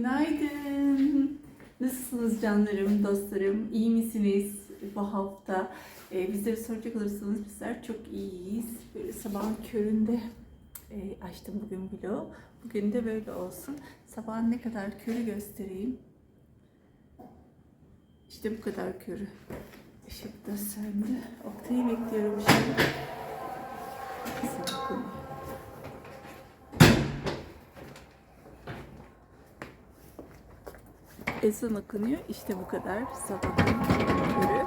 Günaydın. Nasılsınız canlarım, dostlarım? İyi misiniz bu hafta? Ee, bizlere soracak olursanız bizler çok iyiyiz. Böyle sabahın köründe e, açtım bugün vlogu. Bugün de böyle olsun. Sabahın ne kadar körü göstereyim. İşte bu kadar körü. Işık da söndü. Oktay'ı bekliyorum şimdi. Nasıl bakın? Ezan okunuyor. İşte bu kadar sabahın körü.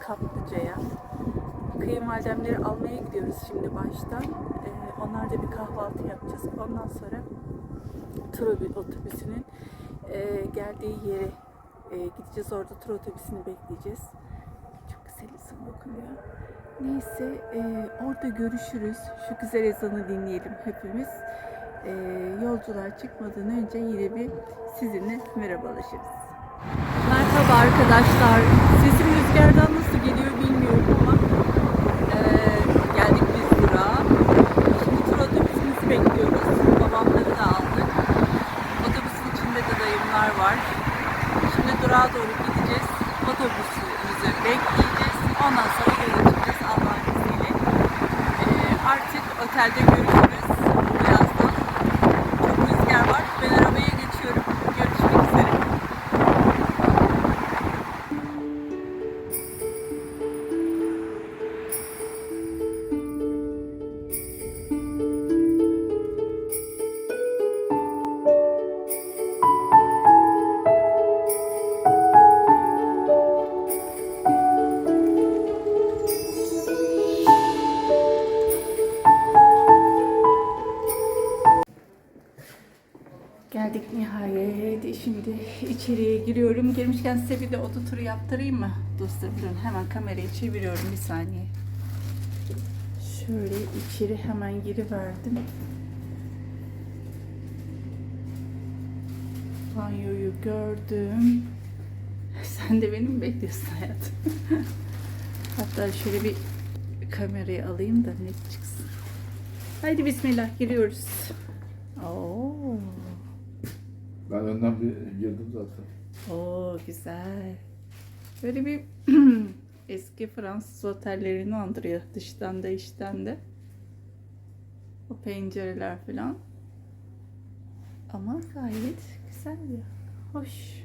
Kaplıca'ya. Kayınvalidemleri almaya gidiyoruz şimdi baştan. Ee, onlar da bir kahvaltı yapacağız. Ondan sonra tur otobüsünün e, geldiği yere e, gideceğiz. Orada tur otobüsünü bekleyeceğiz. Çok güzel isim okunuyor. Neyse e, orada görüşürüz. Şu güzel ezanı dinleyelim hepimiz. E, yolculuğa çıkmadan önce yine bir sizinle merhabalaşırız. Merhaba arkadaşlar. Sesim rüzgardan nasıl geliyor bilmiyorum Girmişken size bir de oda turu yaptırayım mı? Dostlarım durun. Hemen kamerayı çeviriyorum bir saniye. Şöyle içeri hemen giriverdim. Banyoyu gördüm. Sen de beni mi bekliyorsun hayatım? Hatta şöyle bir kamerayı alayım da net çıksın. Haydi bismillah giriyoruz. Oo. Ben önden bir girdim zaten. Oo güzel. Böyle bir eski Fransız otellerini andırıyor dıştan da içten de. O pencereler falan. Ama gayet güzel ya. Hoş.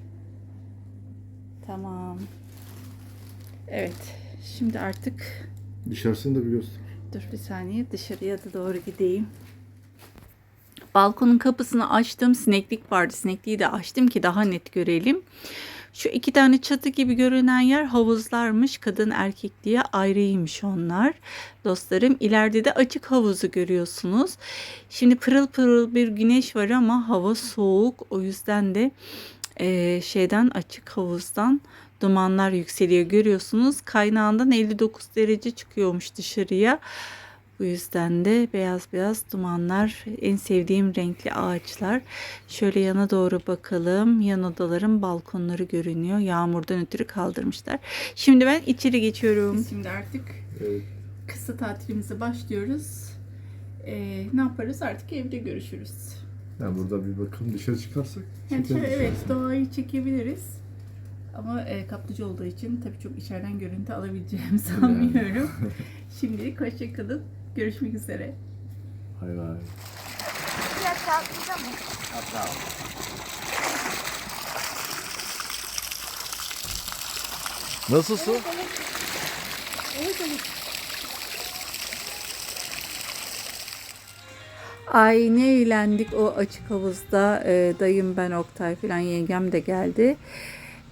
Tamam. Evet. Şimdi artık Dışarısını da bir göster. Dur bir saniye dışarıya da doğru gideyim. Balkonun kapısını açtım. Sineklik vardı. Sinekliği de açtım ki daha net görelim. Şu iki tane çatı gibi görünen yer havuzlarmış. Kadın erkek diye ayrıymış onlar. Dostlarım ileride de açık havuzu görüyorsunuz. Şimdi pırıl pırıl bir güneş var ama hava soğuk. O yüzden de eee, şeyden açık havuzdan dumanlar yükseliyor görüyorsunuz. Kaynağından 59 derece çıkıyormuş dışarıya. Bu yüzden de beyaz beyaz dumanlar, en sevdiğim renkli ağaçlar. Şöyle yana doğru bakalım. Yan odaların balkonları görünüyor. Yağmurdan ötürü kaldırmışlar. Şimdi ben içeri geçiyorum. Şimdi artık Evet. kısa tatilimize başlıyoruz. Ee, ne yaparız? Artık evde görüşürüz. Yani burada bir bakalım dışarı çıkarsak. Yani şöyle, evet doğayı çekebiliriz. Ama e, kaplıcı olduğu için tabii çok içeriden görüntü alabileceğimi sanmıyorum. Şimdilik hoşçakalın. Görüşmek üzere. Hayır hayır. Nasılsın? Ay ne eğlendik o açık havuzda. Ee, dayım ben Oktay falan yengem de geldi.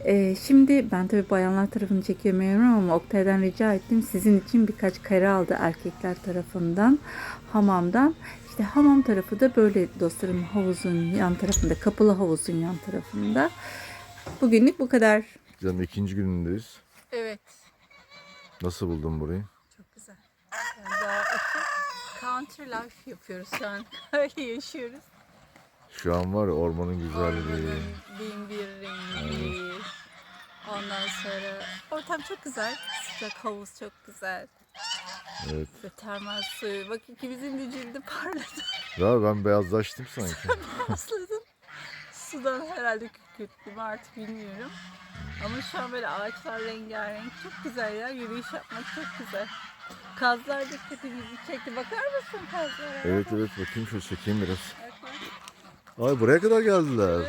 Ee, şimdi ben tabii bayanlar tarafını çekemiyorum ama Oktay'dan rica ettim. Sizin için birkaç kare aldı erkekler tarafından hamamdan. İşte hamam tarafı da böyle dostlarım havuzun yan tarafında, kapalı havuzun yan tarafında. Bugünlük bu kadar. Canım ikinci günündeyiz. Evet. Nasıl buldun burayı? Çok güzel. Yani daha açık. Country life yapıyoruz şu an. Öyle yaşıyoruz. Şu an var ya ormanın güzelliği. Bin bir rengi. Ondan sonra ortam çok güzel. Sıcak havuz çok güzel. Evet. Ve termal suyu. Bak ikimizin de cildi parladı. Ya ben beyazlaştım sanki. Asladın. Sudan herhalde kükürttüm artık bilmiyorum. Ama şu an böyle ağaçlar rengarenk. Çok güzel ya. Yürüyüş yapmak çok güzel. Kazlar dikkatimizi çekti. Bakar mısın kazlara? Evet evet bakayım şöyle çekeyim biraz. Evet. Ay buraya kadar geldiler.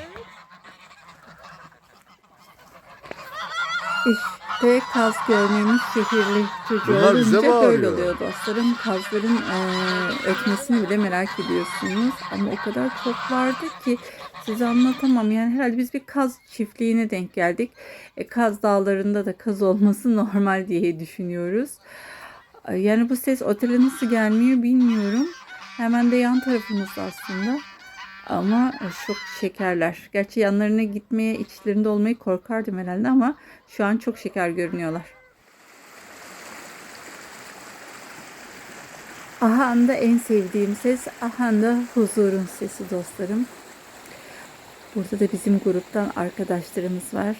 İşte kaz görmemiş şehirli çocuğu Bunlar bize olunca böyle bağırıyor. oluyor dostlarım. Kazların eee, ötmesini bile merak ediyorsunuz. Ama o kadar çok vardı ki size anlatamam. Yani herhalde biz bir kaz çiftliğine denk geldik. E, kaz dağlarında da kaz olması normal diye düşünüyoruz. Ay, Yani bu ses otele nasıl gelmiyor bilmiyorum. Hemen de yan tarafımızda aslında. Ama çok şekerler. Gerçi yanlarına gitmeye, içlerinde olmayı korkardım herhalde ama şu an çok şeker görünüyorlar. Ahanda en sevdiğim ses, Ahanda huzurun sesi dostlarım. Burada da bizim gruptan arkadaşlarımız var.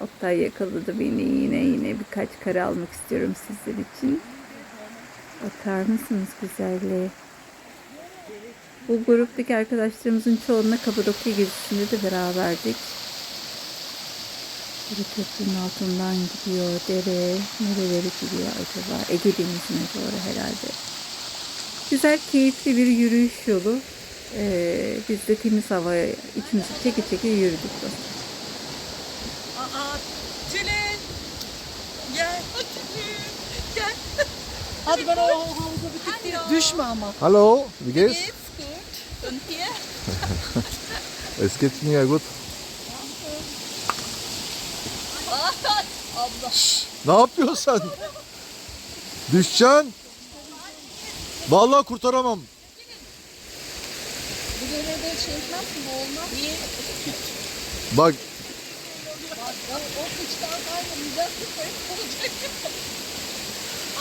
Oktay yakaladı beni yine yine birkaç kare almak istiyorum sizler için. Bakar mısınız güzelliğe? Bu gruptaki arkadaşlarımızın çoğunla Kapadokya gezisinde de beraberdik. Böyle köprünün altından gidiyor dere. Nerelere gidiyor acaba? Ege Denizi'ne doğru herhalde. Güzel, keyifli bir yürüyüş yolu. Ee, biz de temiz havaya içimizi çeki çeki yürüdük. Aa, Tülin. Gel. Tülin. Gel. Hadi ben o havuza bir tık. Düşme ama. Hallo, wie geht's? Geht's gut. Und hier? Es geht mir gut. Abla. Ne yapıyorsun sen? Düşeceksin. Vallahi kurtaramam. Bu görevde şey etmezsin bu olmaz. Niye? Bak Bak o, o kıçtan kaynamayacak. olacak.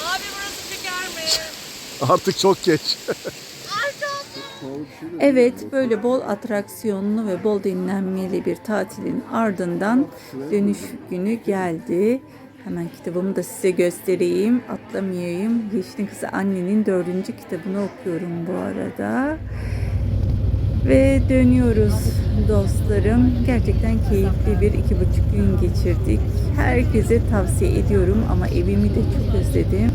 Abi burası çıkar mı? artık çok geç. Evet, böyle bol atraksiyonlu ve bol dinlenmeli bir tatilin ardından dönüş günü geldi. Hemen kitabımı da size göstereyim. Atlamayayım. Yeşilin Kızı Anne'nin dördüncü kitabını okuyorum bu arada. Ve dönüyoruz dostlarım. Gerçekten keyifli bir iki buçuk gün geçirdik. Herkese tavsiye ediyorum ama evimi de çok özledim.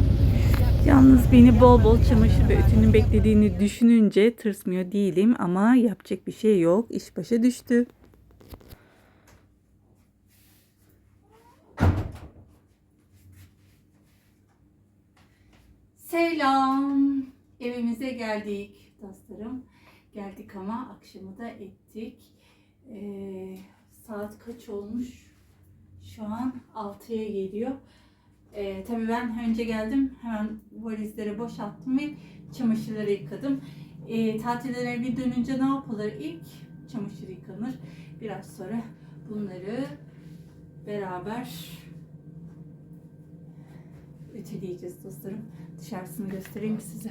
Yalnız beni bol bol çamaşır ve ütünün beklediğini düşününce tırsmıyor değilim ama yapacak bir şey yok. İş başa düştü. Selam. Evimize geldik dostlarım. Geldik ama akşamı da ettik. Ee, saat kaç olmuş? Şu an 6'ya geliyor. Ee, tabii ben önce geldim hemen valizleri boşalttım ve çamaşırları yıkadım. Ee, tatilden eve dönünce ne yapılır? İlk çamaşır yıkanır. Biraz sonra bunları beraber ütüleyeceğiz dostlarım. Dışarısını göstereyim size.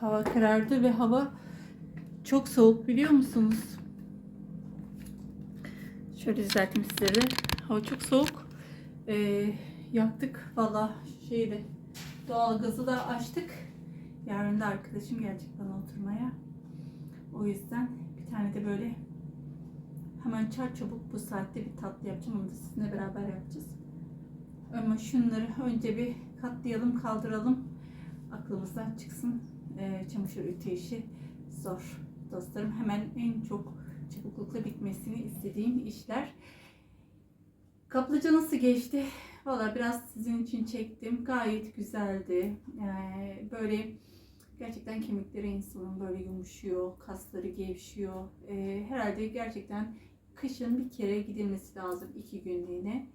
Hava karardı ve hava çok soğuk biliyor musunuz? Şöyle düzelteyim sizlere. Hava çok soğuk. Ee, yaktık valla şeyde doğal gazı da açtık. Yarın da arkadaşım gelecek bana oturmaya. O yüzden bir tane de böyle hemen çar çabuk bu saatte bir tatlı yapacağım. Onu da sizinle beraber yapacağız. Ama şunları önce bir katlayalım, kaldıralım. Aklımızdan çıksın. Ee, çamaşır ütü işi zor dostlarım. Hemen en çok çabuklukla bitmesini istediğim işler. Kaplıca nasıl geçti? Valla biraz sizin için çektim. Gayet güzeldi. Ee, böyle gerçekten kemikleri insanın böyle yumuşuyor, kasları gevşiyor. Ee, herhalde gerçekten kışın bir kere gidilmesi lazım iki günlüğüne.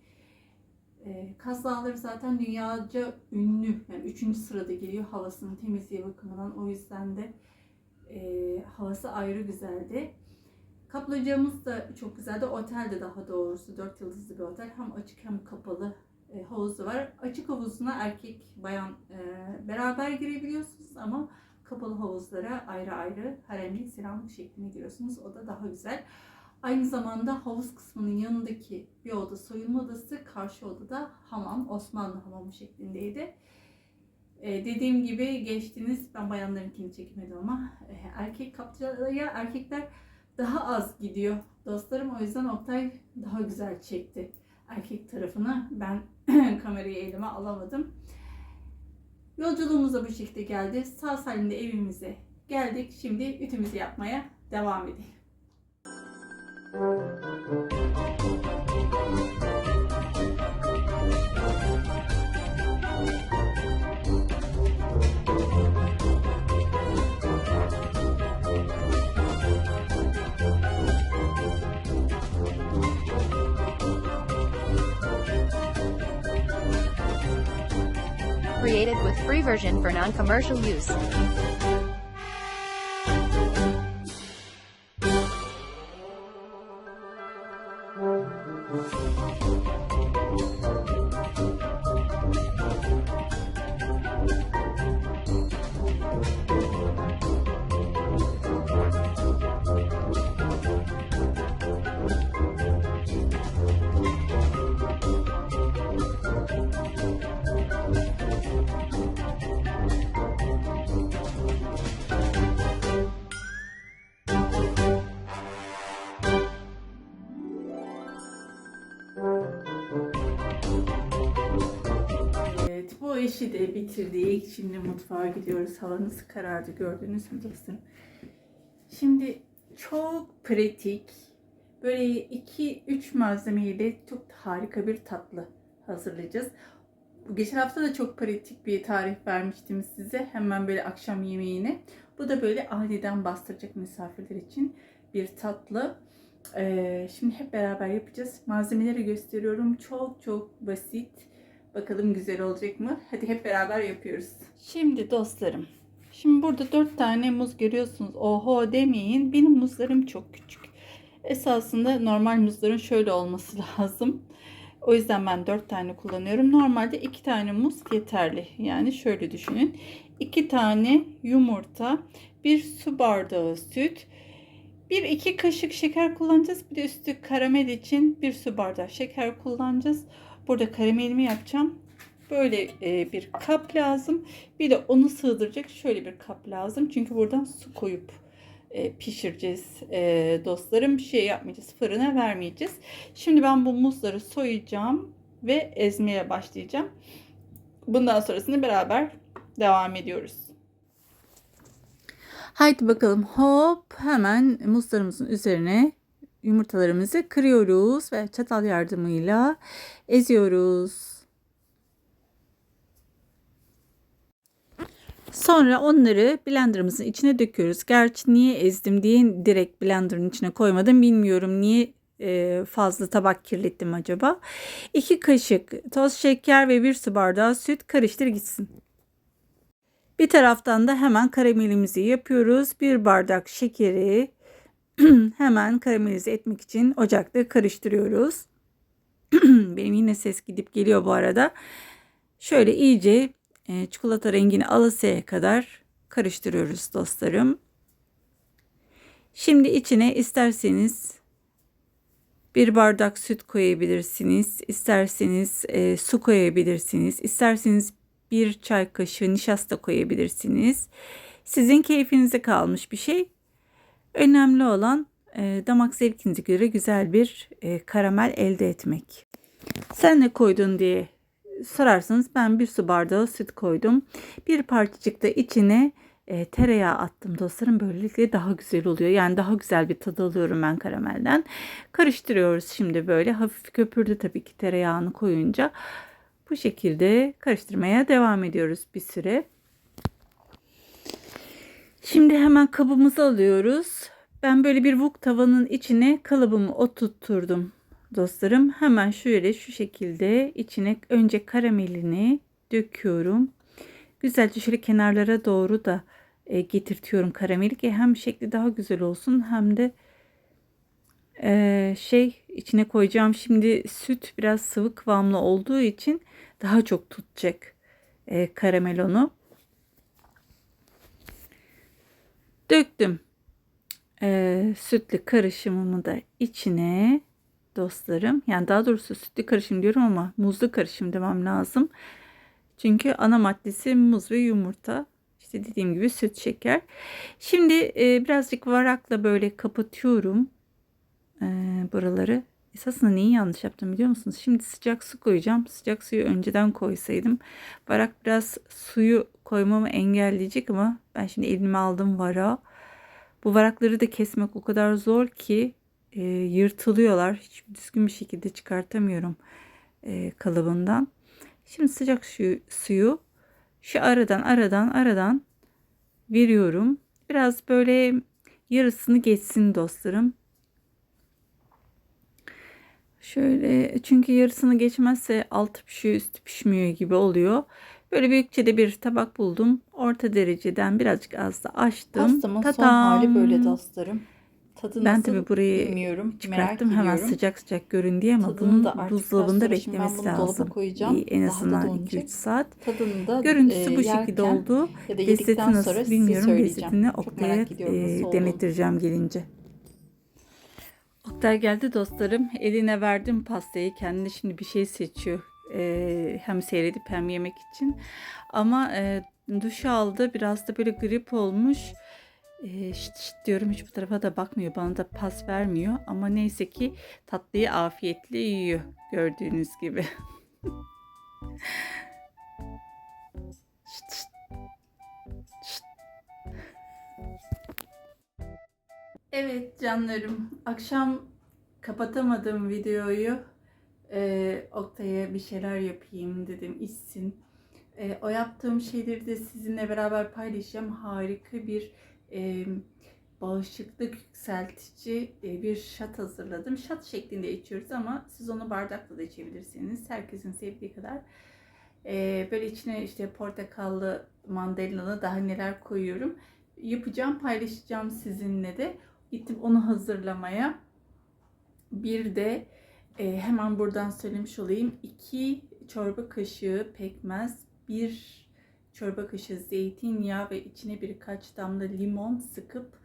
Ee, Kaz Dağları zaten dünyaca ünlü. Yani üçüncü sırada geliyor havasının temizliği bakımından. O yüzden de e, havası ayrı güzeldi. Kaplıcamız da çok güzeldi. Otel de daha doğrusu dört yıldızlı bir otel. Hem açık hem kapalı e, havuzu var. Açık havuzuna erkek bayan e, beraber girebiliyorsunuz ama kapalı havuzlara ayrı ayrı haremli selamlık şeklinde giriyorsunuz. O da daha güzel. Aynı zamanda havuz kısmının yanındaki bir oda soyunma odası, karşı odada hamam, Osmanlı hamamı şeklindeydi. Ee, dediğim gibi geçtiniz, ben bayanlarınkini çekmedim ama e, erkek kapçaya erkekler daha az gidiyor dostlarım. O yüzden Oktay daha güzel çekti erkek tarafını. Ben kamerayı elime alamadım. Yolculuğumuz da bu şekilde geldi. Sağ salim de evimize geldik. Şimdi ütümüzü yapmaya devam edelim. Created with free version for non-commercial use. Bu işi de bitirdik. Şimdi mutfağa gidiyoruz. Havanız karardı gördünüz mü dostum? Şimdi çok pratik. Böyle 2-3 malzemeyle çok harika bir tatlı hazırlayacağız. Geçen hafta da çok pratik bir tarif vermiştim size. Hemen böyle akşam yemeğine. Bu da böyle aniden bastıracak misafirler için bir tatlı. Ee, şimdi hep beraber yapacağız. Malzemeleri gösteriyorum. Çok çok basit. Bakalım güzel olacak mı? Hadi hep beraber yapıyoruz. Şimdi dostlarım. Şimdi burada 4 tane muz görüyorsunuz. Oho demeyin. Benim muzlarım çok küçük. Esasında normal muzların şöyle olması lazım. O yüzden ben 4 tane kullanıyorum. Normalde 2 tane muz yeterli. Yani şöyle düşünün. 2 tane yumurta, 1 su bardağı süt, 1-2 kaşık şeker kullanacağız. Bir de üstü karamel için 1 su bardağı şeker kullanacağız. Burada karamelimi yapacağım. Böyle e, bir kap lazım. Bir de onu sığdıracak şöyle bir kap lazım. Çünkü buradan su koyup e, pişireceğiz e, dostlarım. Bir şey yapmayacağız. Fırına vermeyeceğiz. Şimdi ben bu muzları soyacağım ve ezmeye başlayacağım. Bundan sonrasını beraber devam ediyoruz. Haydi bakalım hop hemen muzlarımızın üzerine yumurtalarımızı kırıyoruz ve çatal yardımıyla eziyoruz. Sonra onları blenderımızın içine döküyoruz. Gerçi niye ezdim diye direkt blenderın içine koymadım bilmiyorum. Niye e, fazla tabak kirlettim acaba? 2 kaşık toz şeker ve 1 su bardağı süt karıştır gitsin. Bir taraftan da hemen karamelimizi yapıyoruz. Bir bardak şekeri hemen karamelize etmek için ocakta karıştırıyoruz. Benim yine ses gidip geliyor bu arada. Şöyle iyice e, çikolata rengini alasıya kadar karıştırıyoruz dostlarım. Şimdi içine isterseniz bir bardak süt koyabilirsiniz. isterseniz e, su koyabilirsiniz. isterseniz bir çay kaşığı nişasta koyabilirsiniz. Sizin keyfinize kalmış bir şey. Önemli olan e, damak zevkinize göre güzel bir e, karamel elde etmek. Sen ne koydun diye sorarsanız ben bir su bardağı süt koydum. Bir parçacık da içine e, tereyağı attım dostlarım. Böylelikle daha güzel oluyor. Yani daha güzel bir tadı alıyorum ben karamelden. Karıştırıyoruz şimdi böyle. Hafif köpürdü tabii ki tereyağını koyunca. Bu şekilde karıştırmaya devam ediyoruz bir süre. Şimdi hemen kabımızı alıyoruz. Ben böyle bir vuk tavanın içine kalıbımı oturtturdum dostlarım. Hemen şöyle şu şekilde içine önce karamelini döküyorum. Güzelce şöyle kenarlara doğru da e, getirtiyorum karameli ki hem şekli daha güzel olsun hem de e, şey içine koyacağım şimdi süt biraz sıvı kıvamlı olduğu için daha çok tutacak e, karamel onu. Döktüm. e, sütlü karışımımı da içine dostlarım. Yani daha doğrusu sütlü karışım diyorum ama muzlu karışım demem lazım. Çünkü ana maddesi muz ve yumurta. İşte dediğim gibi süt şeker. Şimdi e, birazcık varakla böyle kapatıyorum e, buraları. Esasında neyi yanlış yaptım biliyor musunuz? Şimdi sıcak su koyacağım. Sıcak suyu önceden koysaydım. Varak biraz suyu koymamı engelleyecek ama ben şimdi elime aldım varağı. Bu varakları da kesmek o kadar zor ki e, yırtılıyorlar. Hiç düzgün bir şekilde çıkartamıyorum e, kalıbından. Şimdi sıcak suyu, suyu şu aradan aradan aradan veriyorum. Biraz böyle yarısını geçsin dostlarım. Şöyle çünkü yarısını geçmezse altı pişiyor üstü pişmiyor gibi oluyor. Böyle büyükçe de bir tabak buldum. Orta dereceden birazcık az da açtım. Pastamın son Tadam! hali böyle dostlarım. Tadı Ben nasıl tabii burayı bilmiyorum. Merak Çıkarttım hemen ediyorum. sıcak sıcak görün diye ama Tadını bunun da buzdolabında beklemesi bunu lazım. koyacağım. Bir, en Daha da azından donacak. 2-3 saat. Tadını da Görüntüsü e, bu şekilde oldu. Da Lezzeti nasıl size bilmiyorum. söyleyeceğim. Lezzetini Oktay'a merak e, denetireceğim gelince. Oktay geldi dostlarım. Eline verdim pastayı. Kendine şimdi bir şey seçiyor. E, hem seyredip hem yemek için. Ama e, duş aldı. Biraz da böyle grip olmuş. E, şıt şıt diyorum hiç bu tarafa da bakmıyor. Bana da pas vermiyor. Ama neyse ki tatlıyı afiyetle yiyor. Gördüğünüz gibi. Şıt. Şıt. Evet canlarım. Akşam kapatamadım videoyu. Ee, Oktay'a bir şeyler yapayım dedim içsin. Ee, o yaptığım şeyleri de sizinle beraber paylaşacağım. Harika bir e, bağışıklık yükseltici e, bir şat hazırladım. Şat şeklinde içiyoruz ama siz onu bardakla da içebilirsiniz. Herkesin sevdiği kadar. Ee, böyle içine işte portakallı, mandalinalı daha neler koyuyorum. Yapacağım, paylaşacağım sizinle de. Gittim onu hazırlamaya. Bir de e, hemen buradan söylemiş olayım. 2 çorba kaşığı pekmez, 1 çorba kaşığı zeytinyağı ve içine birkaç damla limon sıkıp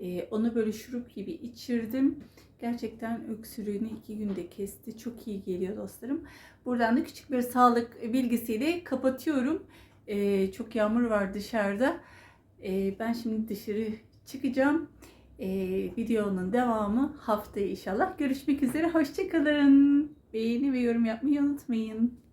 e, onu böyle şurup gibi içirdim. Gerçekten öksürüğünü iki günde kesti. Çok iyi geliyor dostlarım. Buradan da küçük bir sağlık bilgisiyle kapatıyorum. E, çok yağmur var dışarıda. E, ben şimdi dışarı çıkacağım. E, videonun devamı haftaya inşallah. Görüşmek üzere. Hoşçakalın. Beğeni ve yorum yapmayı unutmayın.